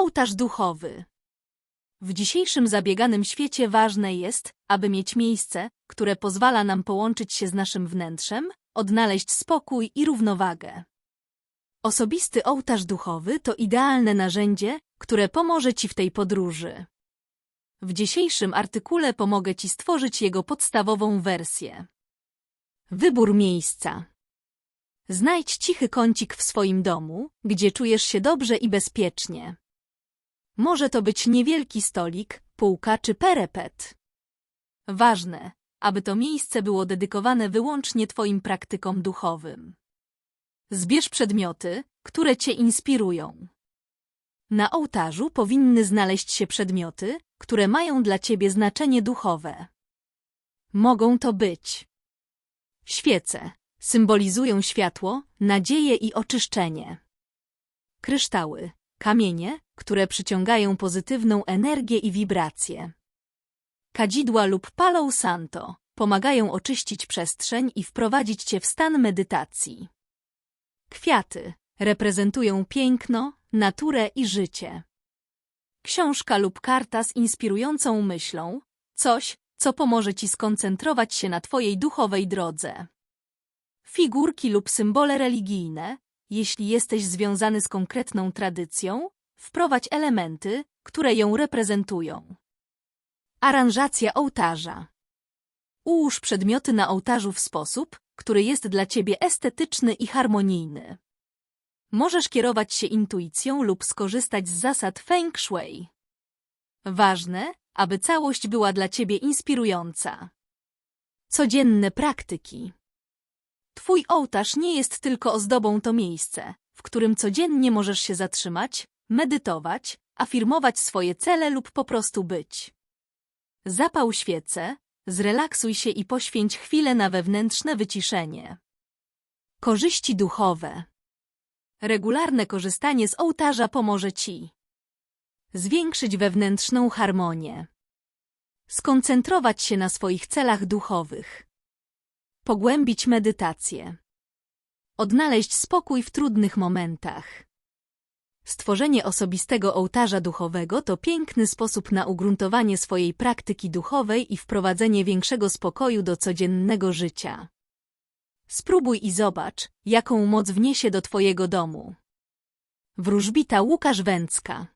Ołtarz duchowy. W dzisiejszym zabieganym świecie ważne jest, aby mieć miejsce, które pozwala nam połączyć się z naszym wnętrzem, odnaleźć spokój i równowagę. Osobisty ołtarz duchowy to idealne narzędzie, które pomoże Ci w tej podróży. W dzisiejszym artykule pomogę Ci stworzyć jego podstawową wersję. Wybór miejsca. Znajdź cichy kącik w swoim domu, gdzie czujesz się dobrze i bezpiecznie. Może to być niewielki stolik, półka czy perepet. Ważne, aby to miejsce było dedykowane wyłącznie Twoim praktykom duchowym. Zbierz przedmioty, które Cię inspirują. Na ołtarzu powinny znaleźć się przedmioty, które mają dla Ciebie znaczenie duchowe. Mogą to być świece, symbolizują światło, nadzieję i oczyszczenie. Kryształy, kamienie, które przyciągają pozytywną energię i wibracje. Kadzidła lub palo santo pomagają oczyścić przestrzeń i wprowadzić Cię w stan medytacji. Kwiaty reprezentują piękno, naturę i życie. Książka lub karta z inspirującą myślą, coś, co pomoże Ci skoncentrować się na Twojej duchowej drodze. Figurki lub symbole religijne, jeśli jesteś związany z konkretną tradycją, wprowadź elementy, które ją reprezentują. Aranżacja ołtarza. Ułóż przedmioty na ołtarzu w sposób, który jest dla Ciebie estetyczny i harmonijny. Możesz kierować się intuicją lub skorzystać z zasad Feng Shui. Ważne, aby całość była dla Ciebie inspirująca. Codzienne praktyki. Twój ołtarz nie jest tylko ozdobą to miejsce, w którym codziennie możesz się zatrzymać, medytować, afirmować swoje cele lub po prostu być. Zapał świecę, zrelaksuj się i poświęć chwilę na wewnętrzne wyciszenie. Korzyści duchowe. Regularne korzystanie z ołtarza pomoże Ci zwiększyć wewnętrzną harmonię, skoncentrować się na swoich celach duchowych, pogłębić medytację, odnaleźć spokój w trudnych momentach. Stworzenie osobistego ołtarza duchowego to piękny sposób na ugruntowanie swojej praktyki duchowej i wprowadzenie większego spokoju do codziennego życia. Spróbuj i zobacz, jaką moc wniesie do Twojego domu. Wróżbita Łukasz Węcka